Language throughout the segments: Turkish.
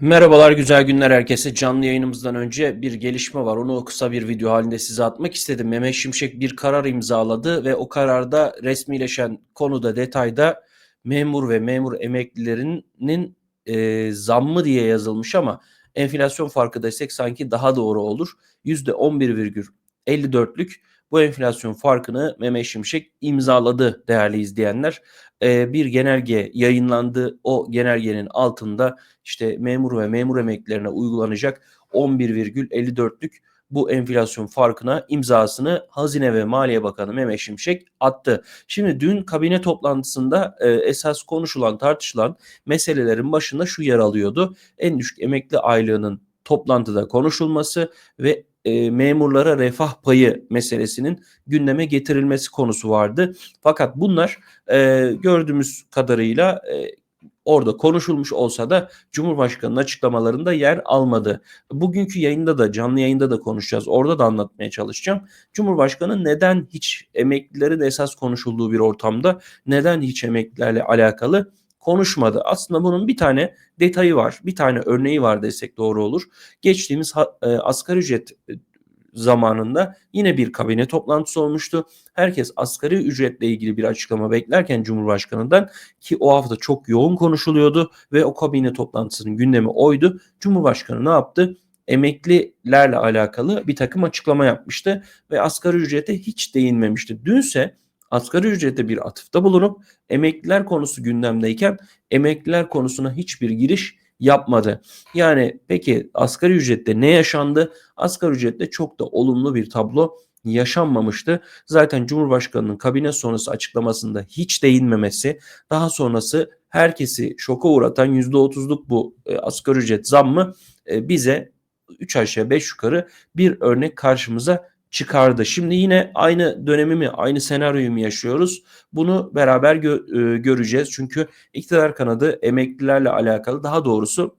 Merhabalar, güzel günler herkese. Canlı yayınımızdan önce bir gelişme var. Onu kısa bir video halinde size atmak istedim. Mehmet Şimşek bir karar imzaladı ve o kararda resmileşen konuda detayda memur ve memur emeklilerinin e, zammı diye yazılmış ama enflasyon farkı desek sanki daha doğru olur. %11,54'lük bu enflasyon farkını Mehmet Şimşek imzaladı değerli izleyenler. Ee, bir genelge yayınlandı. O genelgenin altında işte memur ve memur emeklilerine uygulanacak 11,54'lük bu enflasyon farkına imzasını Hazine ve Maliye Bakanı Mehmet Şimşek attı. Şimdi dün kabine toplantısında e, esas konuşulan tartışılan meselelerin başında şu yer alıyordu. En düşük emekli aylığının toplantıda konuşulması ve e, memurlara refah payı meselesinin gündeme getirilmesi konusu vardı. Fakat bunlar e, gördüğümüz kadarıyla e, orada konuşulmuş olsa da Cumhurbaşkanı'nın açıklamalarında yer almadı. Bugünkü yayında da canlı yayında da konuşacağız. Orada da anlatmaya çalışacağım. Cumhurbaşkanı neden hiç emeklilerin esas konuşulduğu bir ortamda neden hiç emeklilerle alakalı konuşmadı. Aslında bunun bir tane detayı var. Bir tane örneği var desek doğru olur. Geçtiğimiz e, asgari ücret e, zamanında yine bir kabine toplantısı olmuştu. Herkes asgari ücretle ilgili bir açıklama beklerken Cumhurbaşkanı'ndan ki o hafta çok yoğun konuşuluyordu ve o kabine toplantısının gündemi oydu. Cumhurbaşkanı ne yaptı? Emeklilerle alakalı bir takım açıklama yapmıştı ve asgari ücrete hiç değinmemişti. Dünse asgari ücrete bir atıfta bulunup emekliler konusu gündemdeyken emekliler konusuna hiçbir giriş yapmadı. Yani peki asgari ücrette ne yaşandı? Asgari ücrette çok da olumlu bir tablo yaşanmamıştı. Zaten Cumhurbaşkanı'nın kabine sonrası açıklamasında hiç değinmemesi, daha sonrası herkesi şoka uğratan %30'luk bu e, asgari ücret zammı e, bize 3 aşağı 5 yukarı bir örnek karşımıza çıkardı. Şimdi yine aynı dönemi mi, aynı senaryoyu mu yaşıyoruz? Bunu beraber gö- e, göreceğiz. Çünkü iktidar kanadı emeklilerle alakalı daha doğrusu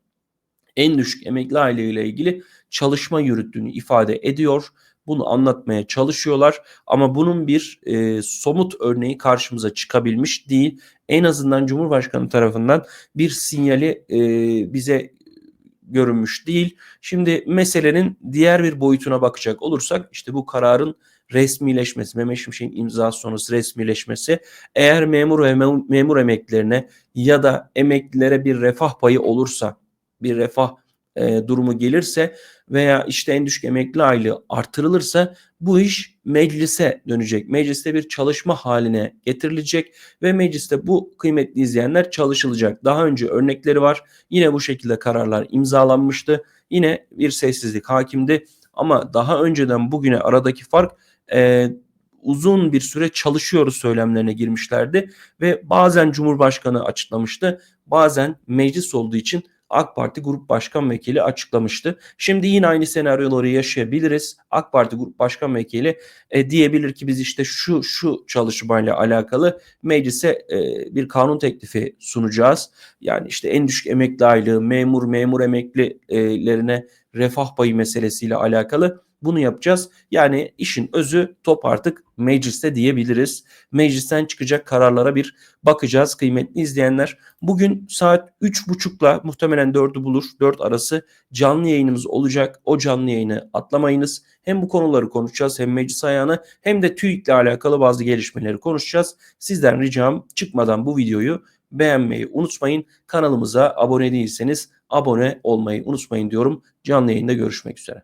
en düşük emekli aileyle ilgili çalışma yürüttüğünü ifade ediyor. Bunu anlatmaya çalışıyorlar ama bunun bir e, somut örneği karşımıza çıkabilmiş değil. En azından Cumhurbaşkanı tarafından bir sinyali e, bize görünmüş değil. Şimdi meselenin diğer bir boyutuna bakacak olursak işte bu kararın resmileşmesi, Mehmet Şimşek'in imzası sonrası resmileşmesi eğer memur ve memur emeklilerine ya da emeklilere bir refah payı olursa, bir refah e, durumu gelirse veya işte en düşük emekli aylığı artırılırsa bu iş meclise dönecek. Mecliste bir çalışma haline getirilecek ve mecliste bu kıymetli izleyenler çalışılacak. Daha önce örnekleri var. Yine bu şekilde kararlar imzalanmıştı. Yine bir sessizlik hakimdi ama daha önceden bugüne aradaki fark e, uzun bir süre çalışıyoruz söylemlerine girmişlerdi ve bazen Cumhurbaşkanı açıklamıştı. Bazen meclis olduğu için AK Parti Grup Başkan Vekili açıklamıştı. Şimdi yine aynı senaryoları yaşayabiliriz. AK Parti Grup Başkan Vekili e, diyebilir ki biz işte şu şu çalışmayla alakalı meclise e, bir kanun teklifi sunacağız. Yani işte en düşük emekli aylığı, memur, memur emeklilerine refah payı meselesiyle alakalı bunu yapacağız. Yani işin özü top artık mecliste diyebiliriz. Meclisten çıkacak kararlara bir bakacağız kıymetli izleyenler. Bugün saat 3.30'la muhtemelen 4'ü bulur. 4 arası canlı yayınımız olacak. O canlı yayını atlamayınız. Hem bu konuları konuşacağız hem meclis ayağını hem de TÜİK'le alakalı bazı gelişmeleri konuşacağız. Sizden ricam çıkmadan bu videoyu beğenmeyi unutmayın. Kanalımıza abone değilseniz abone olmayı unutmayın diyorum. Canlı yayında görüşmek üzere.